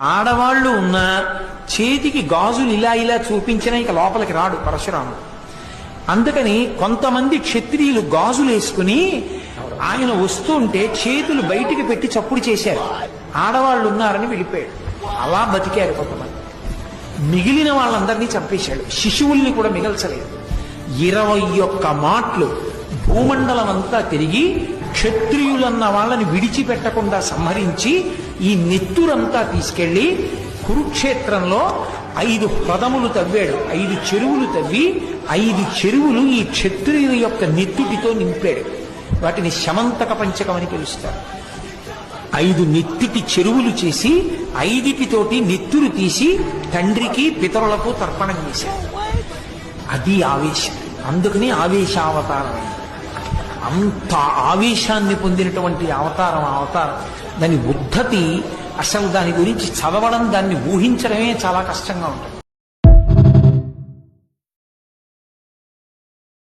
ఆడవాళ్ళు ఉన్న చేతికి గాజులు ఇలా ఇలా చూపించినా ఇక లోపలికి రాడు పరశురాముడు. అందుకని కొంతమంది క్షత్రియులు గాజులు వేసుకుని ఆయన వస్తుంటే చేతులు బయటికి పెట్టి చప్పుడు చేశారు. ఆడవాళ్ళు ఉన్నారని వెళ్ళిపోయాడు. అలా బతికారు కొంతమంది. మిగిలిన వాళ్ళందరినీ చంపేశాడు. శిశువుల్ని కూడా మిగల్చలేదు. ఇరవై ఒక్క మాటలు భూమండలం అంతా తిరిగి క్షత్రియులన్న వాళ్ళని విడిచిపెట్టకుండా సంహరించి ఈ నెత్తురంతా తీసుకెళ్ళి కురుక్షేత్రంలో ఐదు హ్రదములు తవ్వాడు. ఐదు చెరువులు తవ్వి ఐదు చెరువులు ఈ క్షత్రియుల యొక్క నెత్తుటితో నింపాడు. వాటిని శమంతక పంచకం అని పిలుస్తారు. ఐదు నెత్తిటి చెరువులు చేసి ఐదిటితోటి నెత్తురు తీసి తండ్రికి పితరులకు తర్పణం చేశాడు. అది ఆవేశం. అందుకని ఆవేశావతారం. అంత ఆవేశాన్ని పొందినటువంటి అవతారం అవతారం. దాని ఉద్ధతి అసలు దాని గురించి చదవడం దాన్ని ఊహించడమే చాలా కష్టంగా ఉంటుంది.